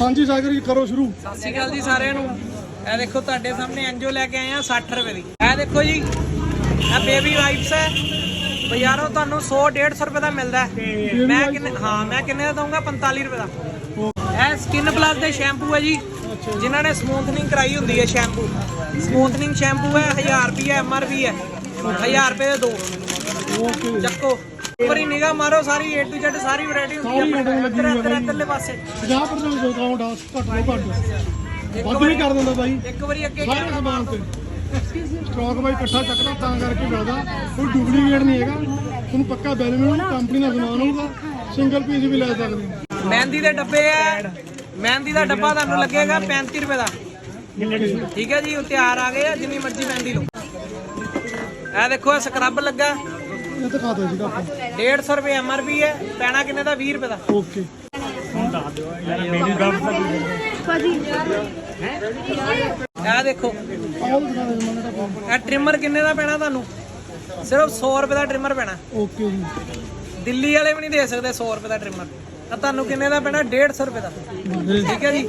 ਹਾਂਜੀ ਸਾਗਰ ਜੀ ਕਰੋ ਸ਼ੁਰੂ। ਸਤਿ ਸ਼੍ਰੀ ਅਕਾਲ ਜੀ ਸਾਰਿਆਂ ਨੂੰ। ਇਹ ਦੇਖੋ ਤੁਹਾਡੇ ਸਾਹਮਣੇ ਐਨਜੋ ਲੈ ਕੇ ਆਏ ਆ 60 ਰੁਪਏ ਦੀ। ਇਹ ਦੇਖੋ ਜੀ ਇਹ ਬੇਬੀ ਵਾਈਪਸ ਹੈ। ਬਾਜ਼ਾਰੋਂ ਤੁਹਾਨੂੰ 100 150 ਰੁਪਏ ਦਾ ਮਿਲਦਾ ਹੈ। ਮੈਂ ਕਿੰਨੇ ਹਾਂ ਮੈਂ ਕਿੰਨੇ ਦਾ ਦਊਂਗਾ? 45 ਰੁਪਏ ਦਾ। ਇਹ ਸਕਿਨ ਪਲੱਸ ਦੇ ਸ਼ੈਂਪੂ ਹੈ ਜੀ। ਜਿਨ੍ਹਾਂ ਨੇ ਸਮੂਥਨਿੰਗ ਕਰਾਈ ਹੁੰਦੀ ਹੈ ਸ਼ੈਂਪੂ ਸਮੂਥਨਿੰਗ ਸ਼ੈਂਪੂ ਹੈ 1000 ਰੁਪਏ ਐਮਆਰਪੀ ਹੈ। 1000 ਰੁਪਏ ਦੇ ਦੋ। ਚੱਕੋ। ਪਰੀ ਨਿਗਾਹ ਮਾਰੋ ਸਾਰੀ A to Z ਸਾਰੀ ਵੈਰਾਈਟੀ ਹੁੰਦੀ ਹੈ ਹੈ ਇੱਧਰ। ਇੱਧਰਲੇ ਪਾਸੇ। 50% ਡਿਸਕਾਊਂਟ ਆ ਘੱਟ ਤੋਂ ਘੱਟ। ਵੱਧ ਵੀ ਕਰ ਦਿੰਦਾ ਬਾਈ। ਇੱਕ ਵਾਰੀ ਅੱਗੇ ਸਾਰੇ ਸਮਾਨ ਤੇ। ਸਟਾਕ ਬਾਈ ਇਕੱਠਾ ਚੱਕਦਾ ਤਾਂ ਕਰਕੇ ਮਿਲਦਾ ਕੋਈ ਡੁਪਲੀਕੇਟ ਨਹੀਂ ਹੈਗਾ। ਤੁਹਾਨੂੰ ਪੱਕਾ ਬਿੱਲ ਮਿਲੂ ਕੰਪਨੀ ਦਾ ਸਮਾਨ ਹੋਊਗਾ। ਸਿੰਗਲ ਪੀਸ ਵੀ ਲੈ ਸਕਦੇ ਹੋ। ਮਹਿੰਦੀ ਦੇ ਡੱਬੇ ਹੈ ਮਹਿੰਦੀ ਦਾ ਡੱਬਾ ਤੁਹਾਨੂੰ ਲੱਗੇਗਾ 35 ਰੁਪਏ ਦਾ। ਠੀਕ ਹੈ ਜੀ ਉਹ ਤਿਆਰ ਆ ਗਏ ਆ ਜਿੰਨੀ ਮਰਜ਼ੀ ਮਹਿੰਦੀ ਲਓ। ਇਹ ਦੇਖੋ ਇਹ ਸਕਰਬ ਲੱਗਾ। ਇਹ ਦਿਖਾ ਦਿਓ ਜੀ ਆਪਾਂ 150 ਰੁਪਏ ਐਮਆਰਪੀ ਹੈ ਪੈਣਾ ਕਿੰਨੇ ਦਾ? 20 ਰੁਪਏ ਦਾ। ਓਕੇ। ਇਹ ਦੇਖੋ ਆਹ ਦਿਖਾ। ਦਿਓ ਜੀ ਮੈਨੂੰ ਤਾਂ ਇਹ ਟ੍ਰਿਮਰ ਕਿੰਨੇ ਦਾ ਪੈਣਾ ਤੁਹਾਨੂੰ? ਸਿਰਫ 100 ਰੁਪਏ ਦਾ ਟ੍ਰਿਮਰ ਪੈਣਾ। ਓਕੇ ਜੀ। ਦਿੱਲੀ ਵਾਲੇ ਵੀ ਨਹੀਂ ਦੇ ਸਕਦੇ 100 ਰੁਪਏ ਦਾ ਟ੍ਰਿਮਰ ਤਾਂ ਤੁਹਾਨੂੰ ਕਿੰਨੇ ਦਾ ਪੈਣਾ? 150 ਰੁਪਏ ਦਾ। ਠੀਕ ਹੈ ਜੀ।